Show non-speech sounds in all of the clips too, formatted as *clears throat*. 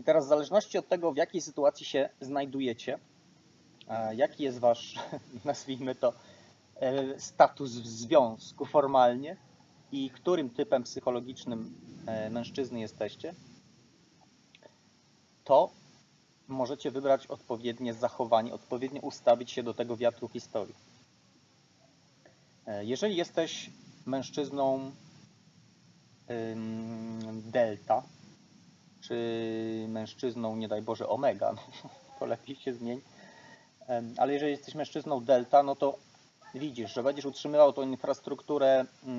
I teraz w zależności od tego, w jakiej sytuacji się znajdujecie, e, jaki jest wasz, *laughs* nazwijmy to, e, status w związku formalnie i którym typem psychologicznym e, mężczyzny jesteście, to możecie wybrać odpowiednie zachowanie, odpowiednio ustawić się do tego wiatru historii. Jeżeli jesteś mężczyzną delta, czy mężczyzną, nie daj Boże, omega, no, *laughs* to lepiej się zmień. Ale jeżeli jesteś mężczyzną delta, no to widzisz, że będziesz utrzymywał tą infrastrukturę yy,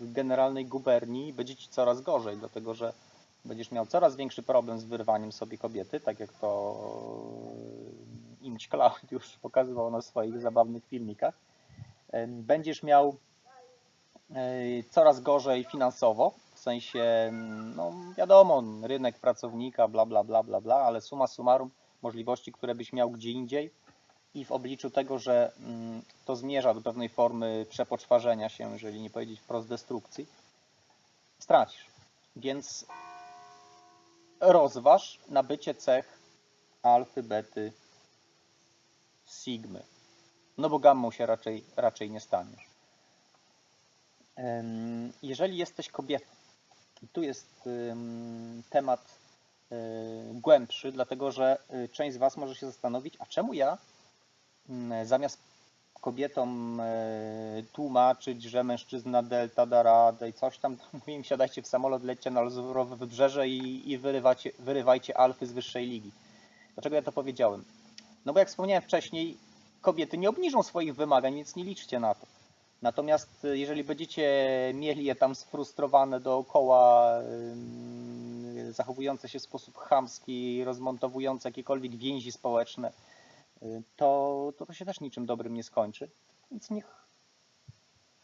w generalnej guberni, będzie ci coraz gorzej, dlatego że będziesz miał coraz większy problem z wyrwaniem sobie kobiety, tak jak to Imć Cloud już pokazywał na swoich zabawnych filmikach. Będziesz miał e, coraz gorzej finansowo, sensie, no wiadomo, rynek pracownika, bla, bla, bla, bla, bla, ale suma summarum możliwości, które byś miał gdzie indziej i w obliczu tego, że mm, to zmierza do pewnej formy przepoczwarzenia się, jeżeli nie powiedzieć wprost destrukcji, stracisz. Więc rozważ nabycie cech alfy, bety, sigmy. No bo gammą się raczej, raczej nie staniesz. Jeżeli jesteś kobietą, tu jest em, temat e, głębszy, dlatego że e, część z Was może się zastanowić, a czemu ja mm, zamiast kobietom e, tłumaczyć, że mężczyzna delta da radę i coś tam, *laughs* mówię im siadajcie w samolot, lećcie na Lazurowe Wybrzeże i, i wyrywajcie alfy z wyższej ligi. Dlaczego ja to powiedziałem? No bo jak wspomniałem wcześniej, kobiety nie obniżą swoich wymagań, więc nie liczcie na to. Natomiast y, jeżeli będziecie mieli je tam sfrustrowane dookoła, zachowujące się w sposób chamski, rozmontowujące jakiekolwiek więzi społeczne, y, to, to to się też niczym dobrym nie skończy. Więc niech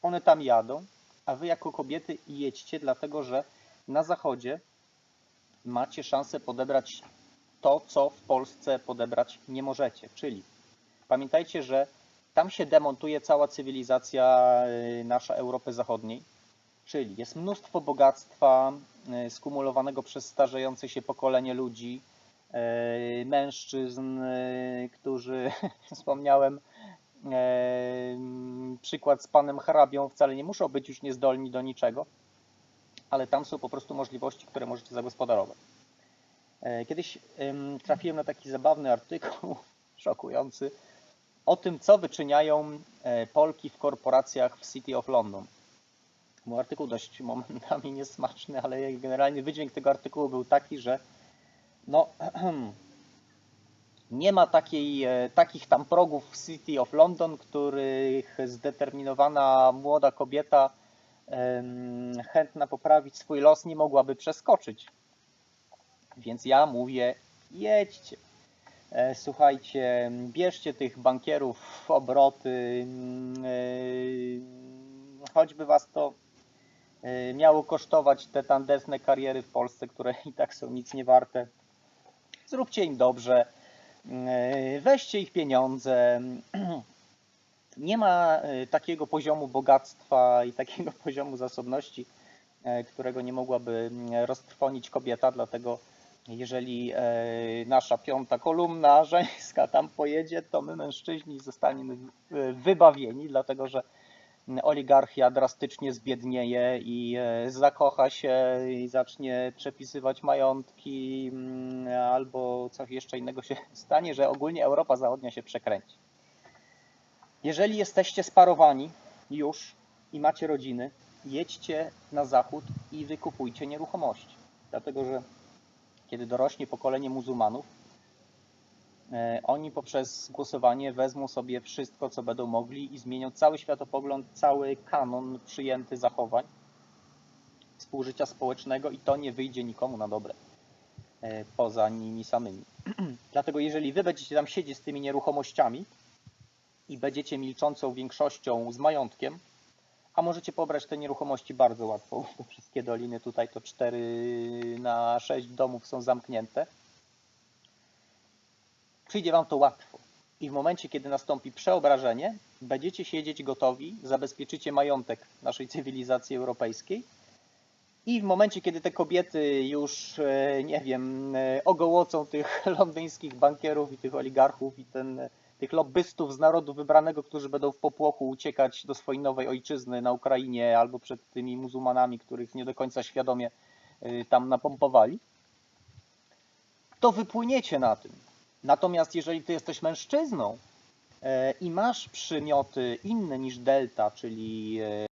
one tam jadą, a wy jako kobiety jedźcie, dlatego że na zachodzie macie szansę podebrać to, co w Polsce podebrać nie możecie. Czyli pamiętajcie, że tam się demontuje cała cywilizacja y, nasza Europy Zachodniej, czyli jest mnóstwo bogactwa y, skumulowanego przez starzejące się pokolenie ludzi, y, mężczyzn, którzy, *laughs* wspomniałem, przykład z panem hrabią, wcale nie muszą być już niezdolni do niczego, ale tam są po prostu możliwości, które możecie zagospodarować. Kiedyś trafiłem na taki zabawny artykuł, *laughs* szokujący, o tym, co wyczyniają e, Polki w korporacjach w City of London. Był artykuł dość momentami *laughs* niesmaczny, ale generalnie wydźwięk tego artykułu był taki, że no, *clears throat* nie ma takiej, e, takich tam progów w City of London, których zdeterminowana młoda kobieta chętna poprawić swój los nie mogłaby przeskoczyć. Więc ja mówię, jedźcie. E, Słuchajcie, bierzcie tych bankierów w obroty, mm, e, choćby was to e, miało kosztować te tandetne kariery w Polsce, które *laughs* i tak są nic nie warte. Zróbcie im dobrze, e, weźcie ich pieniądze. *clears throat* Nie ma takiego poziomu bogactwa i takiego *laughs* poziomu zasobności, którego nie mogłaby mm, roztrwonić kobieta, dlatego jeżeli e, nasza piąta kolumna żeńska tam pojedzie, to my mężczyźni zostaniemy e, wybawieni, dlatego że oligarchia drastycznie zbiednieje i e, zakocha się i zacznie przepisywać majątki mm, albo coś jeszcze innego się stanie, że ogólnie Europa Zachodnia się przekręci. Jeżeli jesteście sparowani już i macie rodziny, jedźcie na zachód i wykupujcie nieruchomości. Dlatego, że kiedy dorośnie pokolenie muzułmanów, e, oni poprzez głosowanie wezmą sobie wszystko, co będą mogli i zmienią cały światopogląd, cały kanon przyjęty zachowań współżycia społecznego i to nie wyjdzie nikomu na dobre e, poza nimi samymi. *clears throat* Dlatego jeżeli wy będziecie tam siedzieć z tymi nieruchomościami i będziecie milczącą większością z majątkiem, a możecie pobrać te nieruchomości bardzo łatwo. Te wszystkie doliny tutaj to 4 na 6 domów są zamknięte. Przyjdzie Wam to łatwo. I w momencie, kiedy nastąpi przeobrażenie, będziecie siedzieć gotowi, zabezpieczycie majątek naszej cywilizacji europejskiej I w momencie, kiedy te kobiety już, e, nie wiem, e, ogołocą tych *laughs* londyńskich bankierów i tych oligarchów i ten, tych lobbystów z narodu wybranego, którzy będą w popłochu uciekać do swojej nowej ojczyzny na Ukrainie albo przed tymi muzułmanami, których nie do końca świadomie e, tam napompowali, to wypłyniecie na tym. Natomiast jeżeli ty jesteś mężczyzną e, i masz przymioty inne niż delta, czyli e,